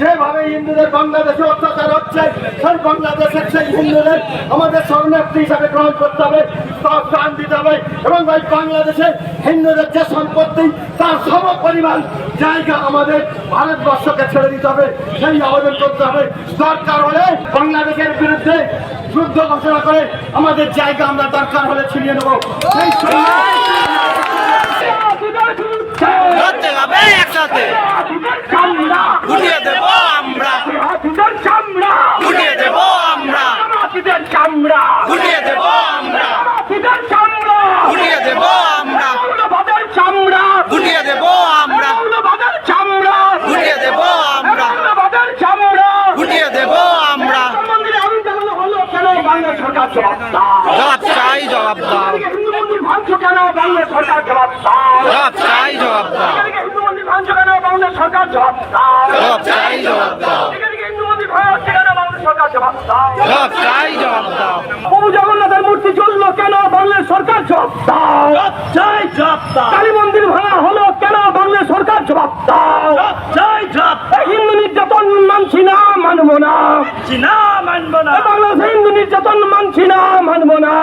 যেভাবে হিন্দুদের বাংলাদেশে অত্যাচার হচ্ছে, সেই বাংলাদেশের সেই হিন্দুদের আমাদের শরণার্থী হিসাবে গ্রহণ করতে হবে, তার প্রাণ দিতে হবে এবং ওই বাংলাদেশে হিন্দুদের যে সম্পত্তি, তার সম পরিমাণ জায়গা আমাদের ভারতবর্ষকে ছেড়ে দিতে হবে, সেই আবেদন করতে হবে। দরকার হলে বাংলাদেশের বিরুদ্ধে যুদ্ধ ঘোষণা করে আমাদের জায়গা আমরা দরকার হলে ছিনিয়ে নেব। একসাথে গুটিয়ে দেবো আমরা গুটিয়ে দেবো আমরা গুটিয়ে দেবো আমরা গুটিয়ে দেবো আমরা গুটিয়ে দেবো আমরা গুটিয়ে দেবো আমরা গুটিয়ে দেবো আমরা জবাব চাই জবাব দাও জবাব চাই জবাব দাও সরকার জবাব দাও চাই জবাব দাও প্রভু জগন্নাথের মূর্তি চলল কেন বাংলা সরকার জবাব দাও কালী মন্দির ভাঙা হলো কেন বাংলা সরকার জবাব দাও হিন্দু নির্যাতন মানছি না মানবো না মানব না। এই হিন্দু নির্যাতন মানছি না মানবো না।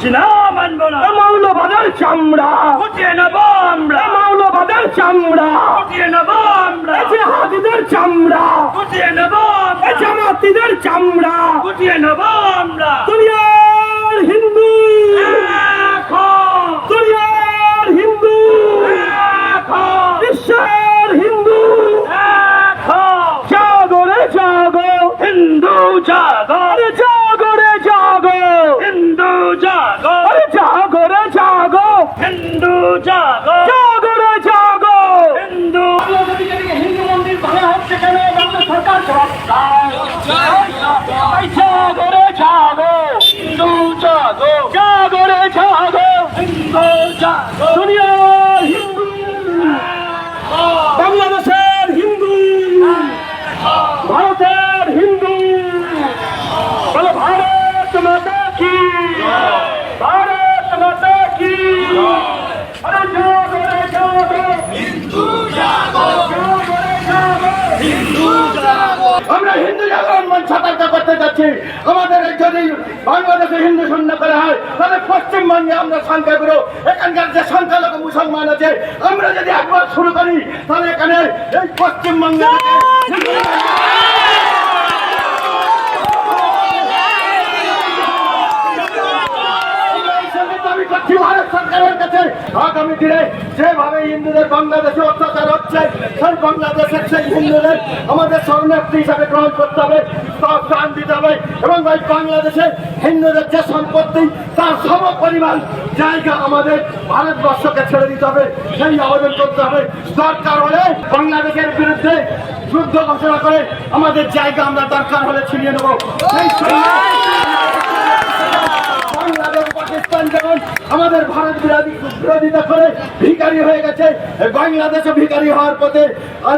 চিনা মানব না। মৌলবাদের চামড়া। উঠিয়ে নেব আমরা। মৌলবাদের চামড়া। উঠিয়ে নেব আমরা। হাতিদের চামড়া। উঠিয়ে নেব জামাতিদের চামড়া। উঠিয়ে নেব আমরা। দুনিয়ার হিন্দু জাগো। জাগো রে জাগো। হিন্দু। হিন্দু মন্দির ভাঙা হচ্ছে কেন বাংলা সরকার জবাব জাগো রে জাগো। হিন্দু জাগো। জাগো রে জাগো হিন্দু জাগো হিন্দু। বাংলাদেশের হিন্দু। ভারতের হিন্দু। বলো ভারত মাতা কি ভারত মাতা কি আরে জাগো রে জাগো হিন্দু জাগো জাগো রে জাগো আমরা হিন্দু জাগরণ সতর্ক করতে যাচ্ছি। আমাদের যদি বাংলাদেশে হিন্দু শূন্য করা হয় তাহলে পশ্চিমবঙ্গে আমরা সংখ্যাগুরু এখানকার যে সংখ্যালঘু মুসলমান আছে আমরা যদি একবার শুরু করি তাহলে এখানে এই পশ্চিমবঙ্গে দাবি করছি ভারত সরকারের কাছে। আগামী দিনে যেভাবে হিন্দুদের বাংলাদেশে অত্যাচার সেই বাংলাদেশের সেই হিন্দুদের আমাদের শরণার্থী হিসাবে গ্রহণ করতে হবে, তার দিতে হবে এবং ওই বাংলাদেশে হিন্দুদের যে সম্পত্তি, তার সম পরিমাণ জায়গা আমাদের ভারতবর্ষকে ছেড়ে দিতে হবে, সেই আবেদন করতে হবে। দরকার হলে বাংলাদেশের বিরুদ্ধে যুদ্ধ ঘোষণা করে আমাদের জায়গা আমরা দরকার হলে ছিনিয়ে নেব। সেই পাকিস্তান যেমন আমাদের ভারত বিরোধী বিরোধিতা করে ভিকারি হয়ে গেছে বাংলাদেশে ভিকারি হওয়ার পথে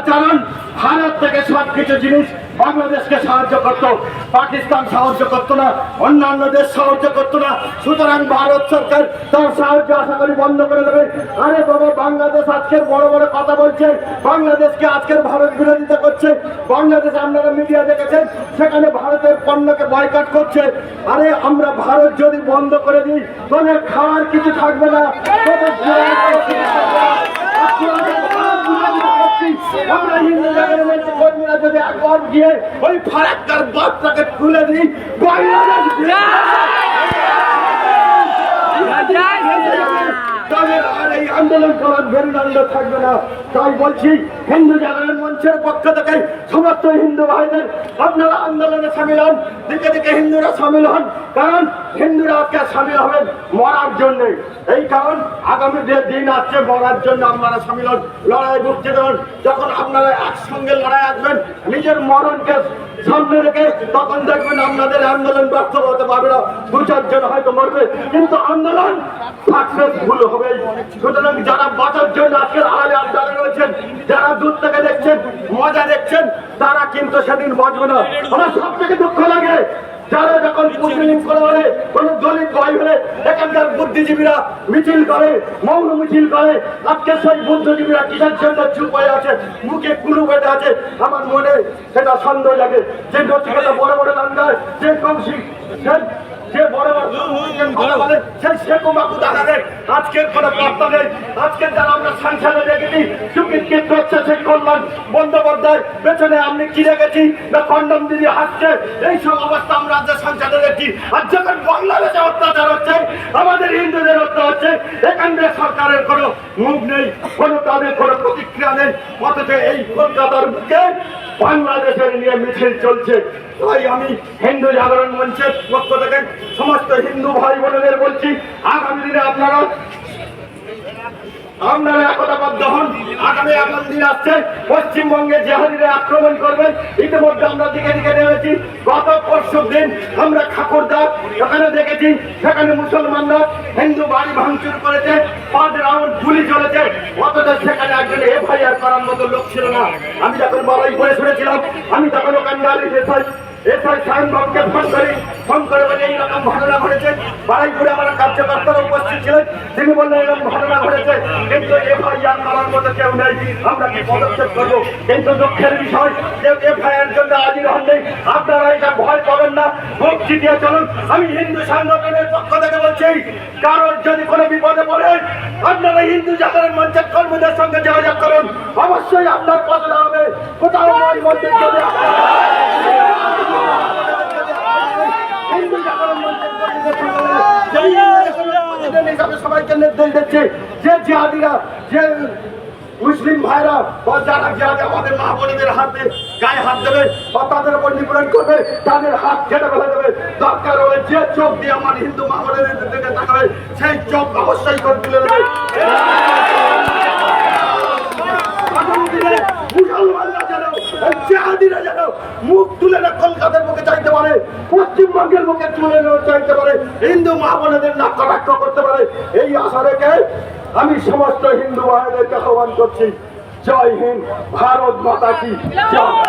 কারণ ভারত থেকে সব কিছু জিনিস বাংলাদেশকে সাহায্য করত, পাকিস্তান সাহায্য করতো না, অন্যান্য দেশ সাহায্য করতো না। সুতরাং ভারত সরকার তার সাহায্য আশা করি বন্ধ করে দেবে। আরে বাবা, বাংলাদেশ আজকের বড় বড় কথা বলছে, বাংলাদেশকে আজকের ভারত বিরোধিতা করছে। বাংলাদেশ আপনারা মিডিয়া দেখেছেন, সেখানে ভারতের পণ্যকে বয়কাট করছে। আরে আমরা ভারত যদি বন্ধ করে দিই তাহলে খাওয়ার কিছু থাকবে না তোদের জোয়ার কিছু থাকবে না। আপনাদের ভারত বিরোধিতা করছি। আমরা হিন্দু জায়গার কর্মীরা যদি একবার গিয়ে ওই ফারাক্কার বাপটাকে তুলে দিই বাংলাদেশ তাদের আর এই আন্দোলন করার মেরুদণ্ড থাকবে না। তাই বলছি হিন্দু জাগরণ মঞ্চের পক্ষ থেকে সমস্ত হিন্দু ভাইদের আপনারা আন্দোলনে সামিল হন দিকে দিকে হিন্দুরা সামিল হন। কারণ হিন্দুরা আজকে সামিল হবেন মরার জন্য। এই কারণ আগামী যে দিন আসছে, মরার জন্য আপনারা সামিল হন লড়াই মুক্তি দেবেন। যখন আপনারা একসঙ্গে লড়াই আসবেন, নিজের মরণকে সামনে রেখে তখন দেখবেন আপনাদের আন্দোলন ব্যর্থ হতে পারবে না। দু চারজন হয়তো মরবে, কিন্তু আন্দোলন সাকসেসফুল হবে সুতরাং যারা বাঁচার জন্য আজকের আড়ালে আড্ডা রয়েছেন, যারা দূর থেকে দেখছেন, মজা দেখছেন, তারা কিন্তু সেদিন বাঁচবে না। আমার সব থেকে দুঃখ লাগে যারা যখন মুসলিম করে কোন দলিত ভাই হলে, এখানকার বুদ্ধিজীবীরা মিছিল করে, মৌন মিছিল করে। আজকে সেই বুদ্ধিজীবীরা কিসের জন্য চুপ হয়ে আছে? মুখে কুলু বেঁধে আছে। আমার মনে সেটা সন্দেহ লাগে। যে নচিকেতা বড় বড় লাঙ্গায় যে কৌশিক সে বড় সেই বাবু দাদাদের আজকের কোনো বার্তা নেই। আজকের যারা আমরা সংসারে দেখেছি সুকিতকে করছে সেই কল্যাণ বন্দ্যোপাধ্যায় পেছনে আপনি কি রেখেছি না কন্ডম দিদি হাসছে। এই সব অবস্থা আমরা সংসারে আর যখন বাংলাদেশে অত্যাচার হচ্ছে আমাদের হিন্দুদের হত্যা হচ্ছে এখানকার সরকারের কোনো মুখ নেই কোনো তাদের কোনো নেই অথচ এই কলকাতার বুকে বাংলাদেশের নিয়ে মিছিল চলছে। তাই আমি হিন্দু জাগরণ মঞ্চের পক্ষ থেকে সমস্ত হিন্দু ভাই বোনেদের বলছি, আগামী দিনে আপনারা আপনারা একতাবদ্ধ হন। আগামী এমন দিন আসছে, পশ্চিমবঙ্গে জেহাদিরা আক্রমণ করবেন ইতিমধ্যে আমরা দিকে দিকে নেমেছি। গত পরশু দিন আমরা ঠাকুরদার সেখানে দেখেছি, সেখানে মুসলমানরা হিন্দু বাড়ি ভাঙচুর করেছে, পাঁচ রাউন্ড গুলি চলেছে। অথচ মতো লোক ছিল না। আমি যখন বাবাই করে শুনেছিলাম, আমি তখন ওখানে দাঁড়িয়ে এসআই এসআই সায়ন বাবুকে ফোন করি। ফোন করে বলে এইরকম ঘটনা ঘটেছে। বাড়াইপুরে আমার কার্যকর্তারা উপস্থিত ছিলেন। তিনি বললেন, এরকম ঘটনা ঘটেছে। কিন্তু এফআইআর করার মতো কেউ নেই। আমরা কি পদক্ষেপ করব? কিন্তু দুঃখের বিষয় যে এফআইআর জন্য হাজির হন নেই আপনারা এটা ভয় পাবেন না। ভোট জিতিয়ে চলুন। আমি হিন্দু সংগঠনের পক্ষ থেকে বলছি কারোর যদি কোনো বিপদে পড়ে, আপনারা হিন্দু জাগরণ মঞ্চের কর্মীদের সঙ্গে যোগাযোগ করুন। অবশ্যই আপনার পদে হবে কোথাও মুসলিম ভাইরা আমাদের মা গায়ে হাত দেবে, বা তাদের করবে, তাদের হাত কেটে ফেলে দেবে। দরকার হলে যে চোখ দিয়ে আমার হিন্দু দিকে তাকাবে, সেই চোখ অবশ্যই করে তুলে পশ্চিমবঙ্গের মুখে তুলে চাইতে পারে হিন্দু মা না কটাক্ষ করতে পারে। এই আশা রেখে আমি সমস্ত হিন্দু ভাইদেরকে আহ্বান করছি, জয় হিন্দ, ভারত মাতা কি, জয়।